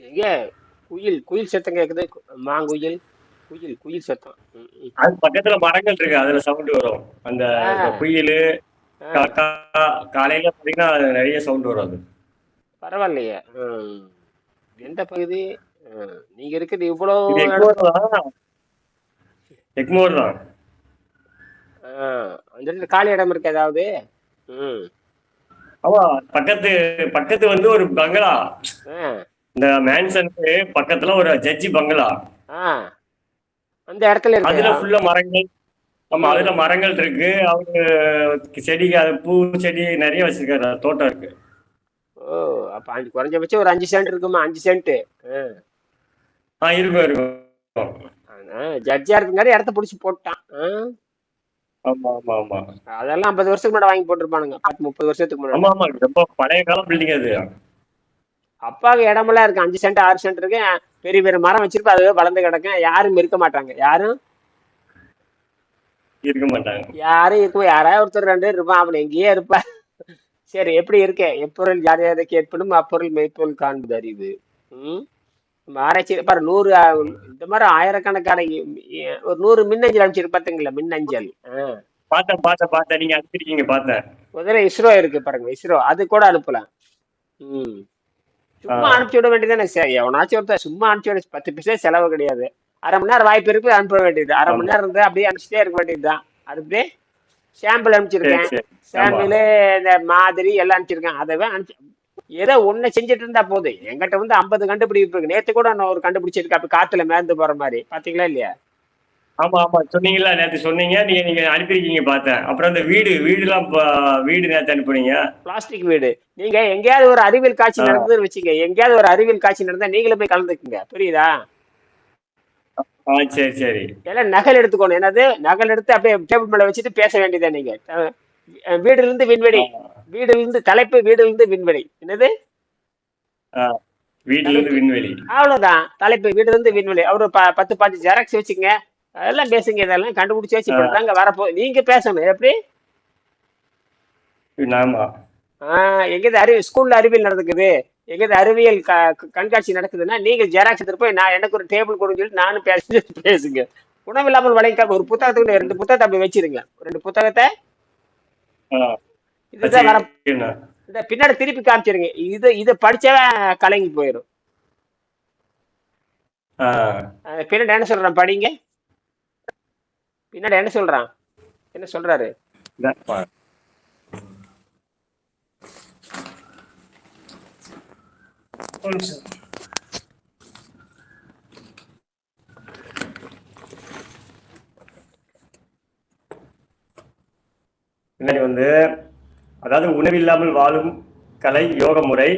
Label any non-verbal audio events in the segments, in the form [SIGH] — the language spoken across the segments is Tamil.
எங்க குயில் குயில் சத்தம் கேக்குது. மாங்குயில் குயில் குயில் சத்தம். அது பக்கத்துல மரங்கள் இருக்கு. அதுல சவுண்ட் வரும். அந்த குயிலு காக்கா காலையில பாத்தீங்கன்னா நிறைய சவுண்ட் வரும் அது. பரவாயில்லையே. எந்த பகுதி? நீங்க இருக்குது இவ்வளோ இது எக்மோர் தான். அந்த இடத்துல காலி இடம் இருக்கு ஏதாவது? ஆமா பக்கத்து பக்கத்து வந்து ஒரு பங்களா. இந்த மேன்சனுக்கு பக்கத்துல ஒரு ஜட்ஜி பங்களா. அந்த இடத்துல அதுல ஃபுல்லா மரங்கள். ஆமா அதுல மரங்கள் இருக்கு. அவரு செடி பூ செடி நிறைய வச்சிருக்காரு. தோட்டம் இருக்கு. ஓ அப்ப அஞ்சு குறைஞ்சபட்சம் ஒரு அஞ்சு சென்ட் இருக்குமா? அஞ்சு சென்ட் ஆ. இருக்கும் இருக்கும். ஜட்ஜா இருக்குங்காரு இடத்த பிடிச்சி போட்டான். ஆமா ஆமா ஆமா. அதெல்லாம் ஐம்பது வருஷத்துக்கு முன்னாடி வாங்கி போட்டிருப்பானுங்க. பத்து முப்பது வருஷத்துக்கு முன்னாடி. ஆமா ஆமா. ரொம்ப பழைய கால பில்டிங் அது. அப்பாவுக்கு இடமெல்லாம் இருக்கு. அஞ்சு சென்ட் ஆறு சென்ட் இருக்கு. பெரிய பெரிய மரம் வச்சிருப்பா அதுவே வளர்ந்து கிடக்கும். யாரும் இருக்க மாட்டாங்க. யாரும்? இருக்க மாட்டாங்க. யாரும் இருக்கும் யாராவது ஒருத்தர் ரெண்டு பேர் இருப்பான் அவன் எங்கேயே இருப்பா. சரி எப்படி இருக்கே? எப்பொருள் யார் யாரை கேட்பனும் அப்பொருள் மெய்ப்பொருள் காண்பது அறிவு. ம்? ஆராய்ச்சி பாரு நூறு இந்த மாதிரி ஆயிரக்கணக்கான ஒரு நூறு மின்னஞ்சல் அனுப்பிச்சிரு பார்த்தீங்களா மின்னஞ்சல். பார்த்தேன் பார்த்தேன் பார்த்தேன். நீங்க அனுப்பிருக்கீங்க பார்த்தேன். முதல்ல இஸ்ரோ இருக்கு பாருங்க இஸ்ரோ. அது கூட அனுப்பலாம். ம். சும்மா. அனுப்பிச்சு விட வேண்டியதானே சரி? எவனாச்சும் ஒருத்தர் சும்மா அனுப்பிச்சு விட பத்து பைசா செலவு கிடையாது. அரை மணி நேரம் வாய்ப்பு இருக்கு அனுப்ப வேண்டியது. அரை மணி நேரம் இருந்து அப்படியே அனுப்பிச்சிட்டே இருக்க வேண்டியதுதான். அதுக்கு சாம்பிள் சரி அனுப்பிச்சிருக்கேன். சரி சாம்பிள் இந்த மாதிரி எல்லாம் அனுப்பிச்சிருக்கேன். அதவே அனுப்பிச்சு ஏதோ ஒண்ணு செஞ்சுட்டு இருந்தா போதும். என்கிட்ட வந்து ஐம்பது கண்டுபிடிப்பு இருக்கு. நேத்து கூட நான் ஒரு கண்டுபிடிச்சிருக்கேன். அப்படி காத்துல மேர்ந்து போற மாதிரி. பாத்தீங்களா இல்லையா? ஆமா ஆமா. சொன்னீங்களா நேத்து சொன்னீங்க. நீங்க நீங்க அனுப்பியிருக்கீங்க பார்த்தேன். அப்புறம் இந்த வீடு வீடுலாம் ப- வீடு நேத்து அனுப்புனீங்க. பிளாஸ்டிக் வீடு. நீங்க எங்கேயாவது ஒரு அறிவியல் காட்சி. நடந்ததுன்னு வச்சுங்க எங்கேயாவது ஒரு அறிவியல் காட்சி நடந்தா நீங்களும் போய் கலந்துக்குங்க. புரியுதா? சரி சரி. எல்லாம் நகல் எடுத்துக்கணும். என்னது? நகல் எடுத்து அப்படியே டேபிள் மேல வச்சுட்டு பேச வேண்டியதா நீங்க? வீடுல இருந்து விண்வெளி. வீடுல இருந்து தலைப்பு வீடுல இருந்து விண்வெளி. என்னது? வீட்டுல இருந்து விண்வெளி. அவ்வளவுதான். தலைப்பு வீடுல இருந்து விண்வெளி. அவரு பத்து பாஞ்சு ஜெராக்ஸ் வச்சுங்க அதெல்லாம் பேசுங்க இதெல்லாம் கண்டுபிடிச்சு வச்சு இப்படிதாங்க வரப்போ நீங்க பேசணும் எப்படி? ஆஹ் எங்கேயாவது அறிவு ஸ்கூல்ல அறிவியல் நடக்குது எங்கேயாவது அறிவியல் கண்காட்சி நடக்குதுன்னா நீங்க ஜெராக்ஸ் எடுத்துட்டு போய் நான் எனக்கு ஒரு டேபிள் கொடுன்னு சொல்லி நானும் பேச [LAUGHS] பேசுங்க. உணவில்லாமல் வளைக்காம ஒரு புத்தகத்துக்கு ரெண்டு புத்தகத்தை அப்படி வச்சிருங்க. ரெண்டு புத்தகத்தை. இதுதான் வர. இந்த பின்னாடி திருப்பி காமிச்சிருங்க. இது இதை படிச்சவன் கலங்கி போயிடும். பின்னாடி என்ன சொல்றான் படிங்க. பின்னாடி என்ன சொல்றான்? என்ன சொல்றாரு. பின்னாடி வந்து அதாவது உணவில்லாமல் வாழும் கலை யோக முறை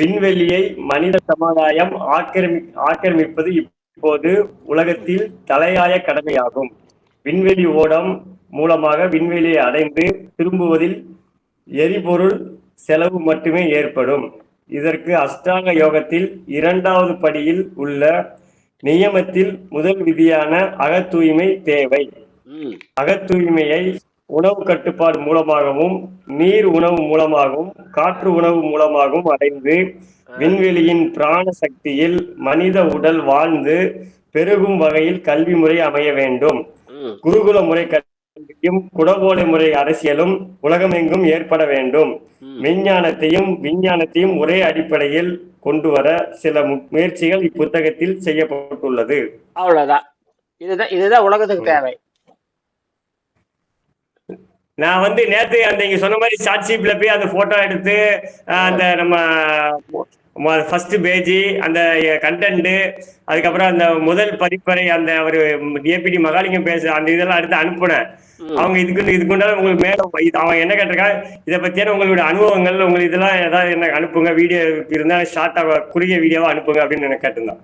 விண்வெளியை மனித சமுதாயம் ஆக்கிரமி ஆக்கிரமிப்பது இப்போது உலகத்தில் தலையாய கடமையாகும். விண்வெளி ஓடம் மூலமாக விண்வெளியை அடைந்து திரும்புவதில் எரிபொருள் செலவு மட்டுமே ஏற்படும். இதற்கு அஷ்டாங்க யோகத்தில் இரண்டாவது படியில் உள்ள நியமத்தில் முதல் விதியான அகத்தூய்மை தேவை. அகத்தூய்மையை உணவு கட்டுப்பாடு மூலமாகவும் நீர் உணவு மூலமாகவும் காற்று உணவு மூலமாகவும் அடைந்து விண்வெளியின் பிராண சக்தியில் மனித உடல் வாழ்ந்து பெருகும் வகையில் கல்வி முறை அமைய வேண்டும். குருகுல முறை கல்வியும் குடவோலை முறை அரசியலும் உலகமெங்கும் ஏற்பட வேண்டும். விஞ்ஞானத்தையும் விஞ்ஞானத்தையும் ஒரே அடிப்படையில் கொண்டு வர சில முயற்சிகள் இப்புத்தகத்தில் செய்யப்பட்டுள்ளது. அவ்வளவுதான். இதுதான் இதுதான் உலகத்துக்கு தேவை. நான் வந்து நேத்து அந்த சொன்ன மாதிரி ஷார்ட் ஷீப்ல போய் அந்த போட்டோ எடுத்து அந்த நம்ம ஃபர்ஸ்ட் பேஜ் அந்த கண்டென்ட் அதுக்கப்புறம் அந்த முதல் பதிப்பறை அந்த ஒரு ஏபிடி மகாலிங்கம் பேச அந்த இதெல்லாம் எடுத்து அனுப்புனேன். அவங்க இதுக்கு இதுக்குண்டான உங்களுக்கு மேல அவன் என்ன கேட்டிருக்கான் இதை பத்தியான உங்களுடைய அனுபவங்கள் உங்களுக்கு இதெல்லாம் ஏதாவது என்ன அனுப்புங்க வீடியோ இருந்தா ஷார்ட்டா குறுகிய வீடியோவா அனுப்புங்க அப்படின்னு எனக்கு கேட்டிருந்தான்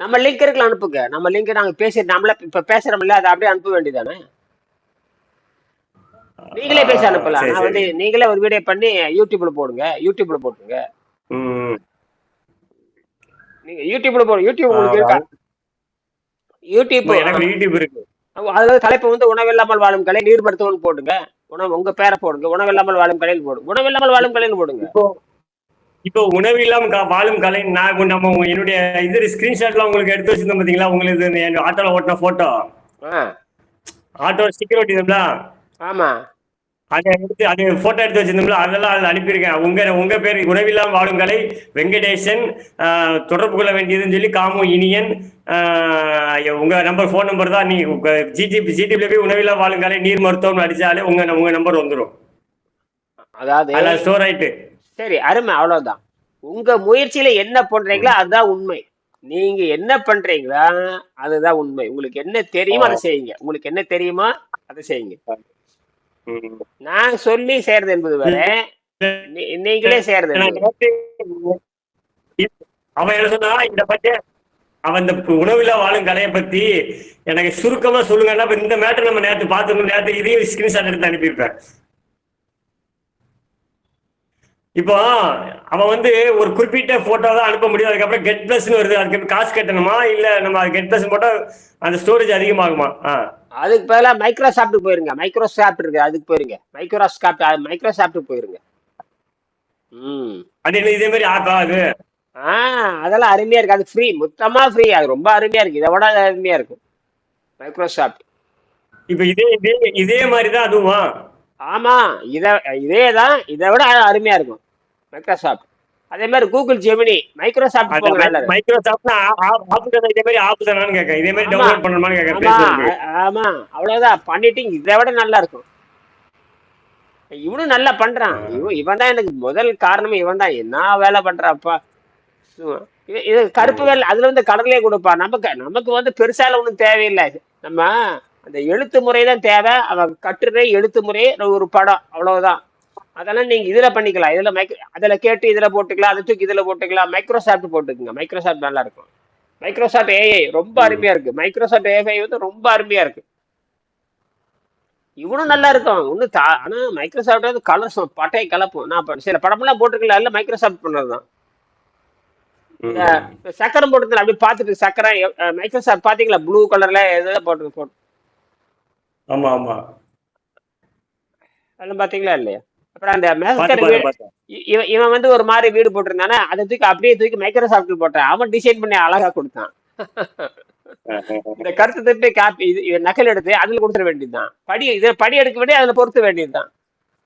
நம்ம லிங்க் இருக்கலாம் அனுப்புங்க நம்ம லிங்க் நாங்க பேசி நம்மள இப்ப பேசுறோம்ல அதை அப்படியே அனுப்ப வேண்டியதானே நீங்களே பேசி அனுப்பலாம் நான் வந்து. நீங்களே ஒரு வீடியோ பண்ணி யூடியூப்ல போடுங்க யூடியூப்ல போட்டுருங்க. நீங்க யூடியூப்ல போடுங்க. யூடியூப் உங்களுக்கு இருக்கா? யூடியூப் எனக்கு யூடியூப் இருக்கு. அதுல தலைப்பு வந்து உணவில்லாமல் வாழும் கலை நீர் மருத்துவம் போடுங்க. உணவு உங்க பேரை போடுங்க. உணவில்லாமல் வாழும் கலையில் போடுங்க உணவில்லாமல் வாழும் கலையில் போடுங்க. இப்போ உணவில்லாம் வாழும் கலை நான் நம்ம என்னுடைய இது ஸ்கிரீன்ஷாட்லாம் உங்களுக்கு எடுத்து வச்சிருந்தோம் பாத்தீங்களா? உங்களுக்கு ஆட்டோல ஓட்டின போட்டோ ஆட்டோ ஸ்டிக்கர் ஒட்டியிருந்தோம்ல? ஆமா. அதை எடுத்து அது போட்டோ எடுத்து வச்சிருந்தோம்ல அதெல்லாம் அதில் அனுப்பியிருக்கேன். உங்க உங்க பேர் உணவில்லாம் வாழும் கலை வெங்கடேசன் தொடர்பு கொள்ள வேண்டியதுன்னு சொல்லி காமு இனியன் உங்க நம்பர் ஃபோன் நம்பர் தான். நீ ஜிடிபி ஜிடிபில போய் உணவில்லாம் வாழும் கலை நீர் மருத்துவம் அடிச்சாலே உங்க உங்க நம்பர் வந்துடும் அதாவது ஸ்டோர் ஆயிட்டு. சரி அருமை அவ்வளவுதான். உங்க முயற்சியில என்ன பண்றீங்களோ அதுதான் உண்மை. நீங்க என்ன பண்றீங்களா அதுதான் உண்மை. உங்களுக்கு என்ன தெரியுமோ அதை செய்யுங்க. உங்களுக்கு என்ன தெரியுமோ அதை செய்யுங்க. நான் சொல்லி செய்யறது என்பது வேற நீங்களே. நேத்து அவன் சொன்னா இந்த பத்தி அவன் இந்த உணவுல வாழும் கலையை பத்தி எனக்கு சுருக்கமா சொல்லுங்கன்னா இப்ப இந்த மேட்டர் நம்ம நேத்து பார்த்துருந்தோம் நேத்து இதையும் ஸ்கிரீன்ஷாட் எடுத்து அனுப்பியிருப்பேன். இப்போ அவன் வந்து ஒரு குறிப்பிட்ட போட்டோ தான் அனுப்ப முடியும் அதுக்கப்புறம் கெட் பிளஸ்னு வருது அதுக்கு காசு கட்டணுமா? இல்ல நம்ம கெட் பிளஸ் போட்டா அந்த ஸ்டோரேஜ் அதிகமாகுமா? ஆ. அதுக்கு பதிலா மைக்ரோசாஃப்ட் போயிருங்க. மைக்ரோசாஃப்ட் இருக்கு அதுக்கு போயிருங்க. மைக்ரோசாஃப்ட் மைக்ரோசாஃப்ட் போயிருங்க. ம். இதே மாதிரி ஆப்பா அது ஆ அதெல்லாம் அருமையா இருக்கு. அது ஃப்ரீ மொத்தமா ஃப்ரீ அது ரொம்ப அருமையா இருக்கு. இதை விட அருமையா இருக்கும். மைக்ரோசாஃப்ட் இப்ப இதே இதே இதே மாதிரி தான் அதுவா ஆமா இத இதே தான் இதை விட அருமையா இருக்கும். மைக்ரோசாஃப்ட் அதே மாதிரி கூகுள் ஜெமினி மைக்ரோசாஃப்ட் மைக்ரோசாஃப்ட்னா இதே மாதிரி ஆப்பு தானு கேட்க இதே மாதிரி. டவுன்லோட் பண்ணணுமான்னு கேட்க ஆமா. அவ்வளவுதான். பண்ணிட்டு இதை விட நல்லா இருக்கும். இவனும் நல்லா பண்றான். இவன் இவன் தான் எனக்கு முதல் காரணமே. இவன் தான் என்ன வேலை. இது- இது கருப்பு வேலை அதுல வந்து கடலே கொடுப்பா நமக்கு நமக்கு வந்து பெருசால ஒன்றும் தேவையில்லை. நம்ம அந்த எழுத்து முறை தான் தேவை. அவன் கட்டுரை எழுத்து முறை ஒரு படம். அவ்வளவுதான். அதெல்லாம் நீங்க இதுல பண்ணிக்கலாம். இதுல மைக்ரோ அதுல கேட்டு இதுல போட்டுக்கலாம். அதை தூக்கி இதுல போட்டுக்கலாம். மைக்ரோசாஃப்ட் போட்டுக்குங்க. மைக்ரோசாஃப்ட் நல்லா இருக்கும். மைக்ரோசாஃப்ட் ஏஐ ரொம்ப அருமையா இருக்கு. மைக்ரோசாஃப்ட் ஏஐ வந்து ரொம்ப அருமையா இருக்கு. இவனும் நல்லா இருக்கும் இன்னும் தா ஆனா மைக்ரோசாஃப்ட் வந்து கலர்ஸ் பட்டை கலப்பும். நான் இப்ப சில படமெல்லாம் போட்டிருக்கல இல்ல மைக்ரோசாஃப்ட் பண்ணதுதான். ம். இப்ப சக்கரம் போட்டிருந்தேன் அப்படி பார்த்துட்டு சக்கரம் மைக்ரோசாஃப்ட் பாத்தீங்களா ப்ளூ கலர்ல எதாவது போட்டு போட்டு. ஆமா ஆமா. அதெல்லாம் பாத்தீங்களா இல்லையா? அப்புறம் அந்த பாரு வீடு இவன் வந்து ஒரு மாதிரி வீடு போட்டிருந்தானே அதை தூக்கி அப்படியே தூக்கி மைக்ரோசாஃப்ட்ல போட்டான். அவன் டிசைன் பண்ணி அழகா கொடுத்தான். [LAUGHS] இந்த கருத்து திருப்பி காப்பி இது நகல் எடுத்து அதுல கொடுத்துட வேண்டியதுதான். படி இதுல படி எடுக்க வேண்டிய அதுல பொருத்த வேண்டியதுதான்.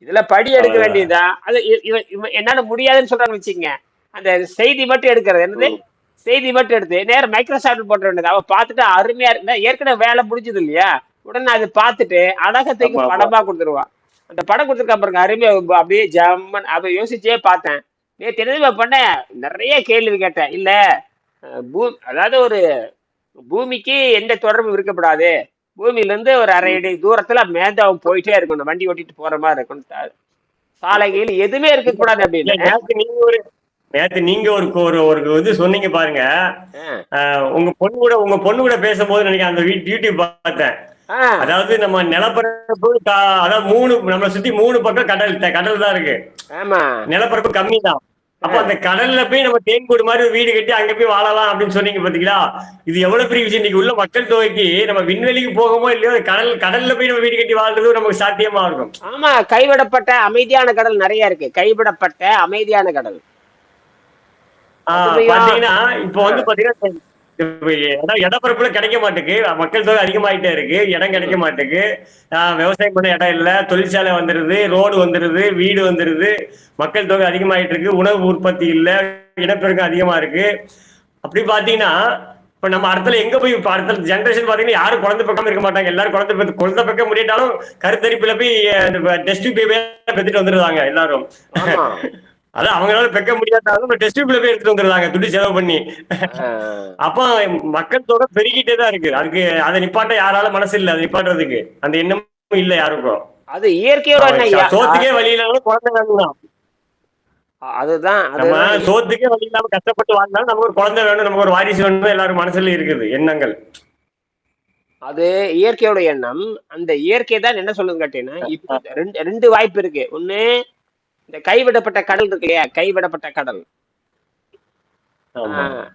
இதுல படி எடுக்க. வேண்டியதுதான் அது இவன் என்னால முடியாதுன்னு சொல்றான்னு வச்சுக்கங்க. அந்த செய்தி மட்டும் எடுக்கிறது. என்னது. செய்தி மட்டும் எடுத்து நேரம் மைக்ரோசாஃப்ட் போட்ட வேண்டியது. அவன் பார்த்துட்டு அருமையா இருந்தா ஏற்கனவே வேலை முடிஞ்சது இல்லையா? உடனே அதை பார்த்துட்டு அழகா தூக்கி ஆமா, ஆமா. படமா கொடுத்துருவான் அந்த படம் கொடுத்துருக்கா பாருங்க அருமையா அப்படியே ஜம்மன் அதை யோசிச்சே பார்த்தேன். நேற்று என்ன பண்ணேன் நிறைய கேள்வி கேட்டேன். இல்ல பூ அதாவது ஒரு பூமிக்கு எந்த தொடர்பும் இருக்கப்படாது பூமியில இருந்து ஒரு அரை அடி தூரத்துல மேந்த அவன் போயிட்டே இருக்கணும். வண்டி ஓட்டிட்டு போற மாதிரி இருக்கணும். சாலைகள் எதுவுமே இருக்கக்கூடாது அப்படின்னு. நீங்க ஒரு நேத்து நீங்க ஒரு ஒரு ஒரு இது சொன்னீங்க பாருங்க. உங்க பொண்ணு கூட உங்க பொண்ணு கூட பேசும்போது நினைக்கிறேன் அந்த யூடியூப் பார்த்தேன். அதாவது நம்ம நிலப்பரப்பு அதாவது மூணு நம்மளை சுத்தி மூணு பக்கம் கடல் கடல் தான் இருக்கு. நிலப்பரப்பு கம்மி தான். அப்ப அந்த கடல்ல போய் நம்ம தேன்கூடு மாதிரி ஒரு வீடு கட்டி அங்க போய் வாழலாம் அப்படின்னு சொன்னீங்க பாத்தீங்களா? இது எவ்வளவு பெரிய விஷயம்? இன்னைக்கு உள்ள மக்கள் தொகைக்கு நம்ம விண்வெளிக்கு போகமோ இல்லையோ கடல் கடல்ல போய் நம்ம வீடு கட்டி வாழ்றது நமக்கு சாத்தியமா இருக்கும். ஆமா கைவிடப்பட்ட அமைதியான கடல் நிறைய இருக்கு. கைவிடப்பட்ட அமைதியான கடல்? பாத்தீங்கன்னா இப்போ வந்து பாத்தீங்கன்னா இடம் இடப்பரப்புல கிடைக்க மாட்டேங்குது மக்கள் தொகை அதிகமாயிட்டே இருக்கு. இடம் கிடைக்க மாட்டேக்கு. விவசாயம் பண்ண இடம் இல்ல. தொழிற்சாலை வந்துருது. ரோடு வந்துருது. வீடு வந்துருது. மக்கள் தொகை அதிகமாயிட்டு இருக்கு. உணவு உற்பத்தி இல்ல. இனப்பெருக்கம் அதிகமா இருக்கு. அப்படி பாத்தீங்கன்னா இப்ப நம்ம அடுத்தல எங்க போய் இப்ப அடுத்த ஜென்ரேஷன் பாத்தீங்கன்னா யாரும் குழந்தை பக்கம் இருக்க மாட்டாங்க. எல்லாரும் குழந்தை பெத்து குழந்தை பக்கம் முடியாட்டாலும் கருத்தரிப்புல போய் டெஸ்ட் பேபி பெத்துட்டு வந்துருவாங்க எல்லாரும். அதான் அவங்களால பெக்க முடியாட்டாலும் டெஸ்ட் டியூப்ல போய் எடுத்துட்டு வந்துருந்தாங்க துட்டு செலவு பண்ணி. அப்ப மக்கள் தொகை பெருகிட்டே தான் இருக்கு. அதுக்கு அதை நிப்பாட்ட யாரால மனசு இல்ல. அதை நிப்பாட்டுறதுக்கு. அந்த எண்ணமும் இல்ல யாருக்கும். அது இயற்கையோட? சோத்துக்கே வழி இல்லாம குழந்தை. அதுதான் நம்ம சோத்துக்கே வழி இல்லாம கஷ்டப்பட்டு வாழ்ந்தாலும் நமக்கு ஒரு குழந்தை வேணும் நமக்கு ஒரு வாரிசு வேணும் எல்லாரும் மனசுல இருக்குது. எண்ணங்கள். அது இயற்கையோட எண்ணம். அந்த இயற்கை தான் என்ன சொல்லுது கேட்டீங்கன்னா இப்போ ரெண்டு ரெண்டு வாய்ப்பு இருக்கு. ஒண்ணு இந்த கைவிடப்பட்ட கடல் இருக்கு இல்லையா? கைவிடப்பட்ட கடல்.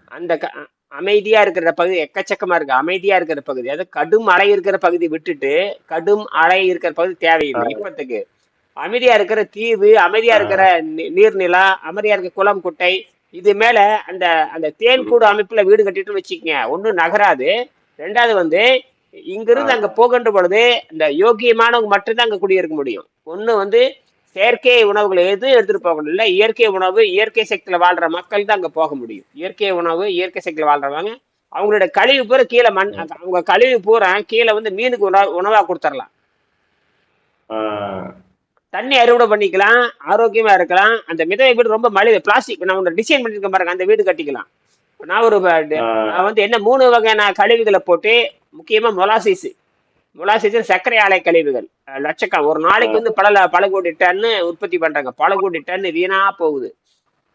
அந்த அமைதியா இருக்கிற பகுதி எக்கச்சக்கமா இருக்கு. அமைதியா இருக்கிற பகுதி. அது கடும் அலை இருக்கிற பகுதி விட்டுட்டு கடும் அலை இருக்கிற பகுதி தேவையில்லை. இப்பத்துக்கு அமைதியா இருக்கிற தீவு அமைதியா இருக்கிற நீ- நீர்நிலா அமைதியா இருக்க குளம் குட்டை இது மேல அந்த அந்த தேன்கூடு அமைப்புல வீடு கட்டிட்டு வச்சுக்கங்க. ஒண்ணும் நகராது. ரெண்டாவது வந்து இங்கிருந்து அங்க போகின்ற பொழுது இந்த யோகியமானவங்க மட்டும்தான் அங்க குடியிருக்க முடியும். ஒண்ணு வந்து செயற்கை உணவுகளை எதுவும் எடுத்துட்டு போகணும் இல்ல இயற்கை உணவு இயற்கை சக்தியில வாழ்ற மக்கள் தான் அங்க போக முடியும். இயற்கை உணவு இயற்கை சக்தியில வாழ்றவங்க அவங்களோட கழிவு பூரா கீழே மண் அவங்க கழிவு பூரா கீழே வந்து மீனுக்கு உணவு உணவா கொடுத்துடலாம் தண்ணி அறுவடை பண்ணிக்கலாம் ஆரோக்கியமா இருக்கலாம். அந்த மிதவை வீடு ரொம்ப மலிவு. பிளாஸ்டிக் நான் ஒன்று டிசைன் பண்ணிருக்கேன் பாருங்க அந்த வீடு கட்டிக்கலாம். நான் ஒரு நான் வந்து என்ன மூணு வகையான கழிவுகளை போட்டு முக்கியமா மொலாசிஸ். மொலாசிஸ் சர்க்கரை ஆலை கழிவுகள். அஹ் லட்சக்கம் ஒரு நாளைக்கு வந்து பல பல கோடி டன்னு உற்பத்தி பண்றாங்க. பல கோடி டன் வீணா போகுது.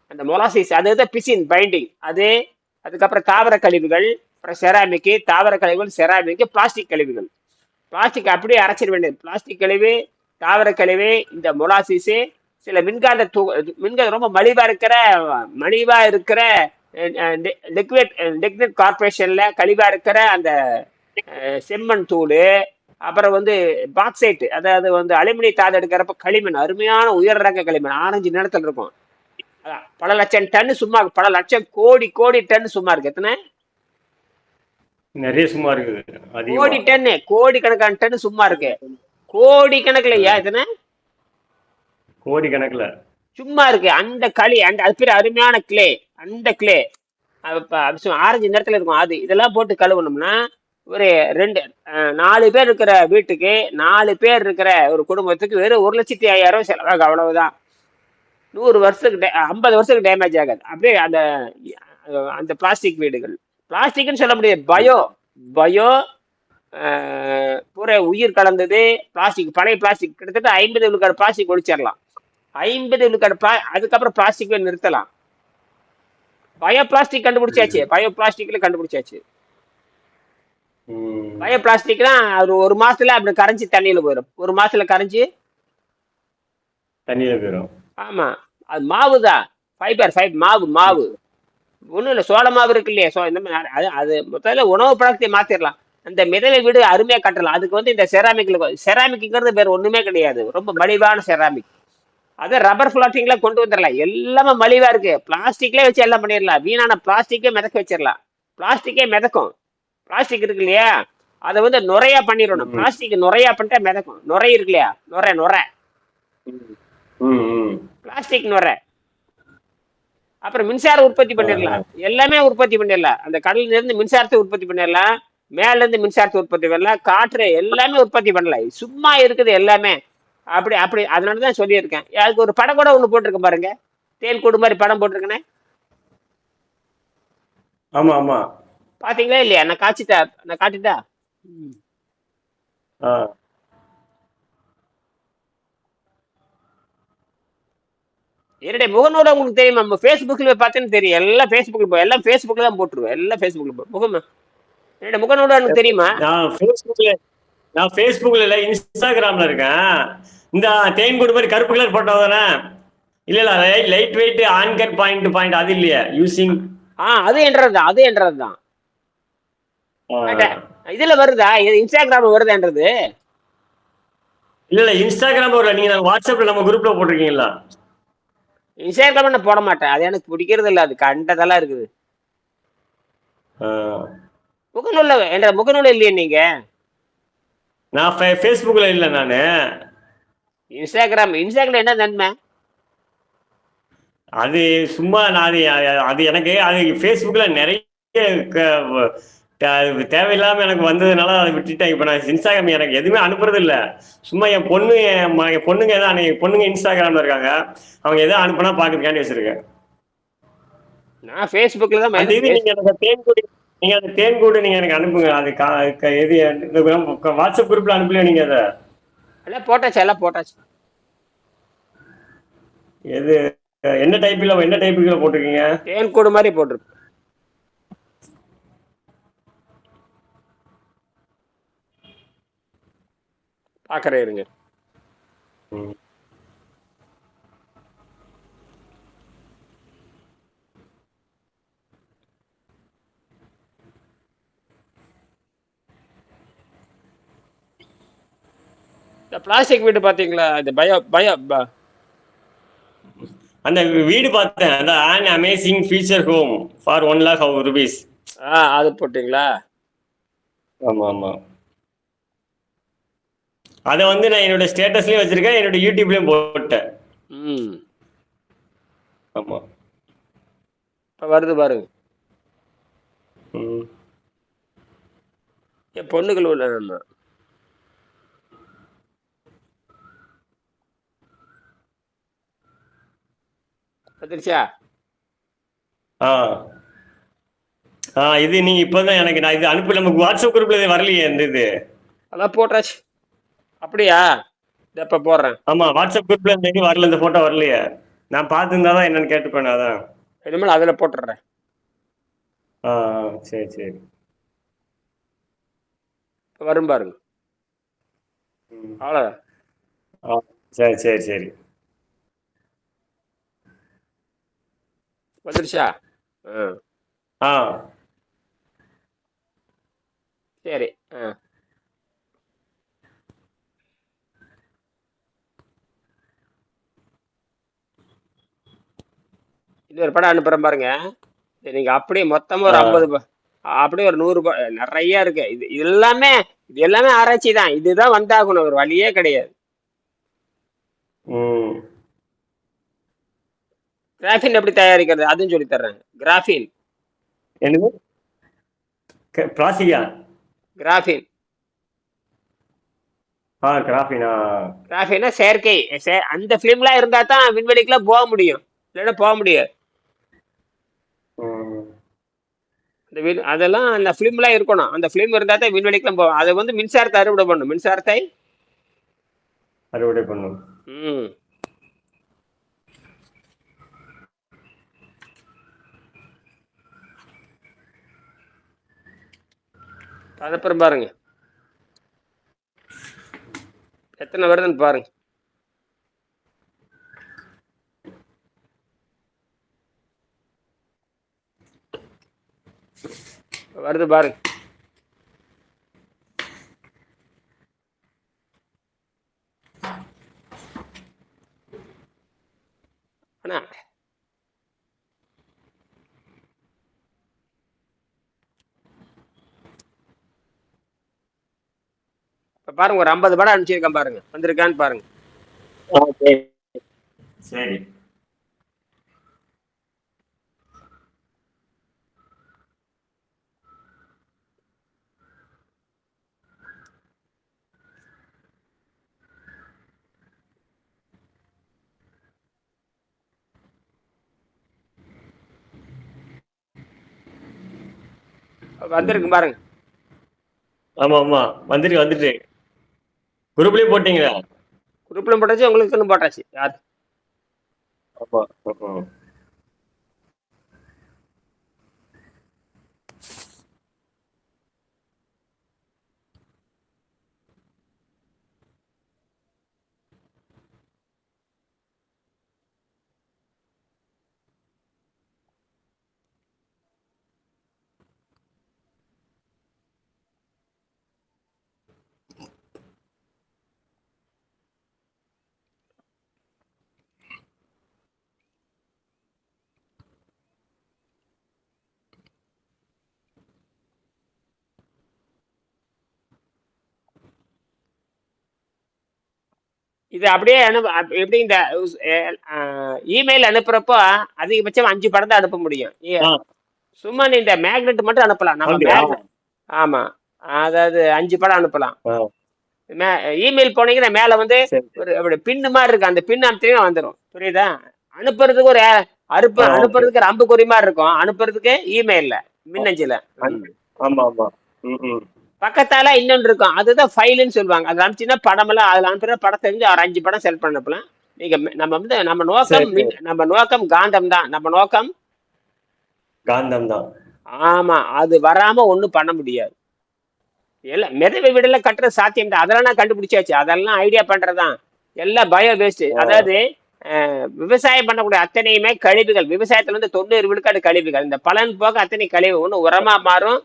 அந்த மொலாசிஸ் அதுதான் பிசின் பைண்டிங். அது அதுக்கப்புறம் தாவர கழிவுகள் அப்புறம் செராமிக்கு தாவர கழிவுகள் செராமிக்கு பிளாஸ்டிக் கழிவுகள். பிளாஸ்டிக் அப்படியே அரைச்சிட வேண்டியது. பிளாஸ்டிக் கழிவு தாவர கழிவு இந்த மொலாசிஸு சில மின்காந்த தூ மின்காந்த ரொம்ப மலிவாக இருக்கிற மலிவாக இருக்கிற லிக்விட் லிக்விட் கார்பரேஷனில் கழிவாக இருக்கிற அந்த செம்மண் தூள் அப்புறம் வந்து பாக்சைட் அதாவது வந்து அலுமினிய தாது எடுக்கிறப்ப களிமண் அருமையான உயர் ரக களிமண் ஆரஞ்சு நிறத்தில் இருக்கும். அதான், பல லட்சம் டன் சும்மா பல லட்சம் கோடி கோடி டன் சும்மா இருக்கு. எத்தனை? நிறைய சும்மா இருக்குது. கோடி அதிகமா. டன் கோடி கணக்கான டன் சும்மா இருக்கு. கோடி கணக்குல ஐயா எத்தனை? கோடி கணக்குல சும்மா இருக்கு. அந்த களி அந்த அது பேர் அருமையான கிளே அந்த கிளே. ஆரஞ்சு நிறத்துல இருக்கும். அது இதெல்லாம் போட்டு கழுவணும்னா ஒரு ரெண்டு நாலு பேர் இருக்கிற வீட்டுக்கு நாலு பேர் இருக்கிற ஒரு குடும்பத்துக்கு வெறும் ஒரு லட்சத்தி ஐயாயிரம் செலவாகும் அவ்வளவுதான். நூறு வருஷத்துக்கு ஐம்பது வருஷத்துக்கு டேமேஜ் ஆகாது. அப்படியே அந்த அந்த பிளாஸ்டிக் வீடுகள். பிளாஸ்டிக்னு சொல்ல முடியாது. பயோ பயோ பூரா உயிர் கலந்தது பிளாஸ்டிக் பழைய பிளாஸ்டிக் கிட்டத்தட்ட ஐம்பது விழுக்காடு பிளாஸ்டிக் ஒழிச்சிடலாம். ஐம்பது விழுக்காடு பிளா அதுக்கப்புறம் பிளாஸ்டிக்கை நிறுத்தலாம். பயோ பிளாஸ்டிக் கண்டுபிடிச்சாச்சு. பயோ பிளாஸ்டிக்ல கண்டுபிடிச்சாச்சு. பயோ பிளாஸ்டிக் தான். அது ஒரு மாசத்துல அப்படி கரைஞ்சி தண்ணியில போயிடும் ஒரு மாசத்துல கரைஞ்சி தண்ணியில போயிடும் ஆமா. அது மாவு தான். ஃபைபர் ஃபைப் மாவு மாவு. ஒன்றும் இல்லை. சோள மாவு இருக்கு இல்லையா? சோ இந்த மாதிரி அது அது முதல்ல உணவு பழக்கத்தை மாத்திரலாம். அந்த மிதவை வீடு அருமையா கட்டலாம். அதுக்கு வந்து இந்த செராமிக்ல செராமிக்ங்கிறது வேற ஒண்ணுமே கிடையாது. ரொம்ப மலிவான செராமிக் அதை ரப்பர் ஃபிளாட்டிங்ல கொண்டு வந்துடலாம். எல்லாமே மலிவா இருக்கு. பிளாஸ்டிக்ல வச்சு எல்லாம் பண்ணிடலாம். வீணான பிளாஸ்டிக்கே மிதக்க வச்சிடலாம். பிளாஸ்டிக்கே மிதக்கும். பிளாஸ்டிக் இருக்கு இல்லையா? அதை வந்து நுரையா பண்ணிடணும். பிளாஸ்டிக் நுரையா பண்ணிட்டா மிதக்கும். நுரை இருக்கு இல்லையா? நுரை நுரை. பிளாஸ்டிக் நுரை. அப்புறம் மின்சார உற்பத்தி பண்ணிடலாம். எல்லாமே உற்பத்தி பண்ணிடலாம். அந்த கடல்ல இருந்து மின்சாரத்தை உற்பத்தி பண்ணிடலாம். மேல இருந்து மின்சாரத்தை உற்பத்தி பண்ணலாம். காற்று எல்லாமே உற்பத்தி பண்ணலாம். சும்மா இருக்குது எல்லாமே. அப்படி அப்படி. அதனால தான் சொல்லியிருக்கேன். அதுக்கு ஒரு படம் கூட ஒன்று போட்டிருக்கேன் பாருங்க. தேன் கூடு மாதிரி படம் போட்டிருக்கேனே? ஆமா ஆமா. பாத்தீங்களா இல்லையா? நான் காய்ச்சிட்டா நான் காட்டிட்டா. என்னுடைய முகநூல உங்களுக்கு தெரியுமா? நம்ம ஃபேஸ்புக்கில் பார்த்தேன்னு தெரியும். எல்லாம் ஃபேஸ்புக்கில் போ எல்லாம் ஃபேஸ்புக்கில் தான் போட்டுருவேன். எல்லாம் ஃபேஸ்புக்கில் போ முகம்? என்னுடைய முகநூல எனக்கு தெரியுமா? நான் ஃபேஸ்புக்ல நான் ஃபேஸ்புக்ல இல்ல இன்ஸ்டாகிராம்ல இருக்கேன். இந்த தேன்கூடு மாதிரி கருப்பு கலர் போட்டோ தானே? இல்ல இல்ல light weight anchor point point அது இல்லையா. யூசிங் ஆ அது என்றது தான் அது என்றது தான் இதுல வருதா? இன்ஸ்டாகிராம் வருதான்றது? இல்ல இல்ல இன்ஸ்டாகிராம் வரல. நீங்க வாட்ஸ்அப்ல நம்ம குரூப்ல போட்டிருக்கீங்களா இன்ஸ்டாகிராம் நான் போட மாட்டேன். அது எனக்கு பிடிக்கிறது இல்ல. அது கண்டதெல்லாம் இருக்குது. முகநூல்ல என்ற முகநூல் இல்லையே நீங்க? நான் ஃபே- ஃபேஸ்புக்ல இல்ல நானு. இன்ஸ்டாகிராம் இன்ஸ்டாகிராம் என்ன நன்மை? அது சும்மா நான் அது எனக்கு அது ஃபேஸ்புக்ல நிறைய க- தே- தேவையில்லாம எனக்கு வந்ததுனால அதை விட்டுட்டேன். இப்போ நான் இன்ஸ்டாகிராம் எனக்கு எதுவுமே அனுப்புறது இல்ல. சும்மா என் பொண்ணு என் பொண்ணுங்க எதாவது என் பொண்ணுங்க இன்ஸ்டாகிராம்ல இருக்காங்க. அவங்க எதாவது அனுப்புனா பாக்குறதுக்காண்டி வச்சிருக்கேன். நான் ஃபேஸ்புக்கில் தான் இது நீங்க எனக்கு தேன்கூடு நீங்க அந்த தேன்கூடு நீங்க எனக்கு அனுப்புங்க. அது கா- எது வாட்ஸ்அப் குரூப்ல அனுப்பலையா நீங்க அதை? எல்லாம் போட்டாச்சு எல்லாம் போட்டாச்சு. எது என்ன டைப்பில் என்ன டைப்புல போட்டிருக்கீங்க? தேன் கூடு மாதிரி போட்டிருக்கு பாக்குறேன் இருங்க. இந்த பிளாஸ்டிக் வீடு பாத்தீங்களா? இந்த பயோ பயோ அந்த வீடு பார்த்தேன். அந்த an amazing feature home for one lakh rupees ஆ அது போட்டீங்களா? ஆமா ஆமா. அதை வந்து நான் என்னோட ஸ்டேட்டஸ்லயும் வச்சிருக்கேன் என்னோட யூடியூப்லயும் போட்டேன். ம். ஆமா. இப்போ வருது பாருங்க. ம். என் பொண்ணுகள் உள்ள ஆமா வந்துருச்சா ஆ. ஆ இது நீங்க இப்பதான் எனக்கு நான் இது அனுப்பல நமக்கு வாட்ஸ்அப் குரூப்ல வரலையே இந்த இது. அதான் போட்டாச்சு. அப்படியா? இப்போ போடுறேன்? ஆமா வாட்ஸ்அப் குரூப்ல இது வரல இந்த போட்டோ வரலையே. நான் பார்த்துருந்தா தான் என்னன்னு கேட்டுப்பேன் அதான். இனிமேல் அதில் போட்டுடுறேன். ஆ சரி சரி. வரும் பாருங்க. அவ்வளோதான் ஆ சரி சரி சரி. வந்துருச்சா? ஆ. ஆ. சரி ஆ. இன்னொரு படம் அனுப்புறேன் பாருங்க. நீங்க அப்படியே மொத்தமா ஒரு. ஐம்பது அப்படியே ஒரு நூறு நிறைய இருக்கு. இது இது எல்லாமே இது எல்லாமே ஆராய்ச்சி தான். இதுதான் வந்தாகணும். ஒரு வழியே கிடையாது. கிராஃபின் எப்படி தயாரிக்கிறது? அதுவும் சொல்லி தர்றேன். கிராஃபின். என்னது? பிளாஸ்டிக்கா கிராஃபின். கிராஃபினா? செயற்கை. அந்த ஃபிலிம்லாம் இருந்தா தான் விண்வெளிக்குலாம் போக முடியும். இல்லைன்னா போக முடியாது ம் அந்த விண் அதெல்லாம் அந்த ஃபிலிம்லாம் இருக்கணும். அந்த ஃபிலிம் இருந்தால் தான் விண்வெளிக்குலாம் போகும் அதை வந்து மின்சாரத்தை அறுவடை பண்ணும். மின்சாரத்தை? அறுவடை பண்ணும். ம். அனுப்புறேன் பாருங்க. எத்தனை வருதுன்னு பாருங்க. வருது பாருங்க. அண்ணா. இப்ப பாருங்க ஒரு ஐம்பது படம் அனுப்பிச்சிருக்கேன் பாருங்க. வந்திருக்கான்னு பாருங்க. சரி. வந்திருக்கு பாருங்க. ஆமா ஆமா. வந்துட்டு வந்துட்டு குரூப்லயே போட்டீங்களா? குரூப்ல போட்டாச்சு உங்களுக்கு போட்டாச்சு. யார்? ஆமா. இது அப்படியே அனு அப்- எப்படி இந்த இமெயில் அனுப்புறப்போ அதிகபட்சம் அஞ்சு படம் தான் அனுப்ப முடியும். சும்மா நீ இந்த மேக்னெட் மட்டும் அனுப்பலாம். நம்ம ஆமா. அதாவது அஞ்சு படம் அனுப்பலாம். இமெயில் போனீங்கன்னா மேல வந்து ஒரு அப்படி பின்னு மாதிரி இருக்கு அந்த பின் அனுப்பினா வந்துடும் புரியுதா? அனுப்புறதுக்கு ஒரு அனுப்பு. அனுப்புறதுக்கு ஒரு அம்புக்குறி மாதிரி இருக்கும். அனுப்புறதுக்கு இமெயில்ல மின்னஞ்சல. ஆமா ஆமா. பக்கத்தால இன்னொன்று இருக்கும். அதுதான் ஃபைலுன்னு சொல்லுவாங்க. அது அனுப்பிச்சுன்னா படமெல்லாம் அதில் அனுப்புற படம் தெரிஞ்சு ஒரு அஞ்சு படம் செல் பண்ணப்பலாம். நீங்க நம்ம வந்து நம்ம நோக்கம் நம்ம நோக்கம் காந்தம் தான். நம்ம நோக்கம் காந்தம் தான். ஆமா அது வராம ஒண்ணும் பண்ண முடியாது. எல்லாம் மிதவை வீடுல கட்டுறது சாத்தியம் தான். அதெல்லாம் நான் கண்டுபிடிச்சாச்சு. அதெல்லாம் ஐடியா பண்றதுதான். எல்லாம் பயோ வேஸ்ட். அதாவது விவசாயம் பண்ணக்கூடிய அத்தனையுமே கழிவுகள். விவசாயத்துல இருந்து தொண்ணூறு விழுக்காடு கழிவுகள். இந்த பலன் போக அத்தனை கழிவு ஒண்ணு உரமா மாறும்.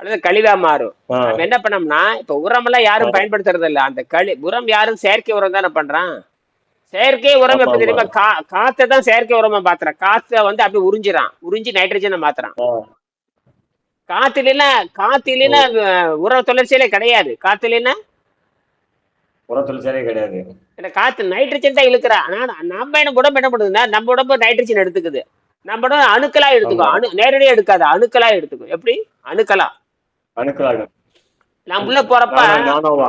அல்லது கழிவா மாறும். நம்ம என்ன பண்ணோம்னா இப்ப உரமெல்லாம் யாரும் பயன்படுத்துறது இல்ல அந்த களி உரம் யாரும் செயற்கை உரம் தானே பண்றான்? செயற்கை உரம் எப்படி. தெரியுமா? கா காத்தை தான் செயற்கை உரமா மாத்துறான். காத்தை வந்து அப்படி உறிஞ்சிறான். உறிஞ்சி நைட்ரஜனை மாத்துறான். காத்து இல்லைன்னா காத்து இல்லைன்னா உர தொடர்ச்சியிலே கிடையாது. காத்து இல்லைன்னா உர கிடையாது. இந்த காத்து நைட்ரஜன் தான் இழுக்கிறா. ஆனா நம்ம என்ன உடம்பு என்ன பண்ணுதுன்னா நம்ம உடம்பு நைட்ரஜன் எடுத்துக்குது. நம்ம உடம்பு அணுக்களா எடுத்துக்கும். அணு நேரடியா எடுக்காது. அணுக்களா எடுத்துக்கும். எப்படி? அணுக்களா அணுக்களாக நம்ம உள்ள போறப்ப நானோ- நானோவா?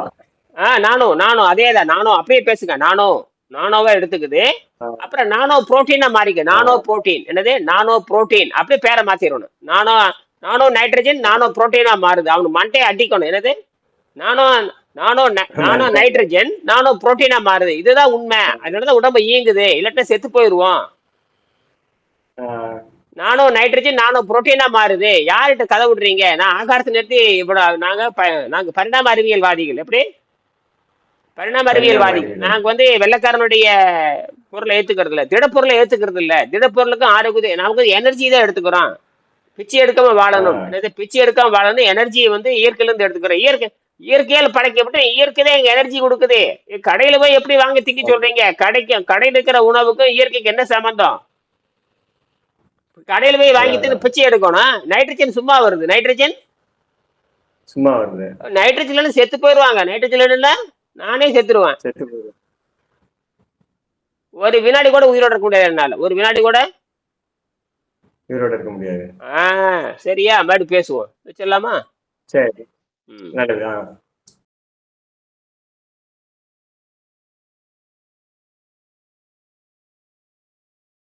ஆ நானும் நானும் அதே தான் நானும் அப்படியே பேசுங்க நானும் நானோவா எடுத்துக்குது. அப்புறம் நானோ புரோட்டீனா மாறிக்க நானோ புரோட்டீன் என்னது? நானோ புரோட்டீன் அப்படியே பேரை மாத்திரணும். நானோ நானோ நைட்ரஜன் நானோ புரோட்டீனா மாறுது. அவனுக்கு மண்டையை அடிக்கணும். என்னது? நானோ நானோ நானோ நைட்ரஜன் நானோ புரோட்டீனா மாறுது. இதுதான் உண்மை. அதனாலதான் உடம்பு இயங்குது. இல்லாட்டா செத்து போயிடுவோம் ஆ, நானோ நைட்ரஜன் நானோ புரோட்டீனா மாறுது. யார்கிட்ட கதை விடுறீங்க? நான் ஆகாரத்தை நிறுத்தி இவ்வளவு நாங்க நாங்க பரிணாம அறிவியல்வாதிகள். எப்படி? பரிணாம அறிவியல்வாதிகள். நாங்க வந்து வெள்ளக்காரனுடைய பொருளை ஏத்துக்கிறது இல்ல. திடப்பொருளை ஏத்துக்கிறது இல்ல. திடப்பொருளுக்கும் ஆரோக்கியம் நமக்கு எனர்ஜி தான் எடுத்துக்கிறோம். பிச்சை எடுக்காம வாழணும். பிச்சை எடுக்காம வாழணும் எனர்ஜியை வந்து இயற்கையில இருந்து எடுத்துக்கிறோம். இயற்கை இயற்கையால் படைக்கப்பட்டு இயற்கை தான் எங்க எனர்ஜி கொடுக்குது. கடையில போய் எப்படி வாங்கி திக்கி சொல்றீங்க? கடைக்கும் கடையில் இருக்கிற உணவுக்கும் இயற்கைக்கு என்ன சம்பந்தம்? கடையில போய் வாங்கி தின்னு பிச்சை எடுக்கணும். நைட்ரஜன் சும்மா வருது. நைட்ரஜன் சும்மா வருது. நைட்ரஜன் செத்து போயிடுவாங்க. நைட்ரஜன் நானே செத்துருவேன். ஒரு வினாடி கூட உயிரோட இருக்க முடியாது என்னால. ஒரு வினாடி கூட? உயிரோட இருக்க முடியாது. ஆ சரியா மறுபடியும் பேசுவோம். வச்சிடலாமா? சரி. நல்லது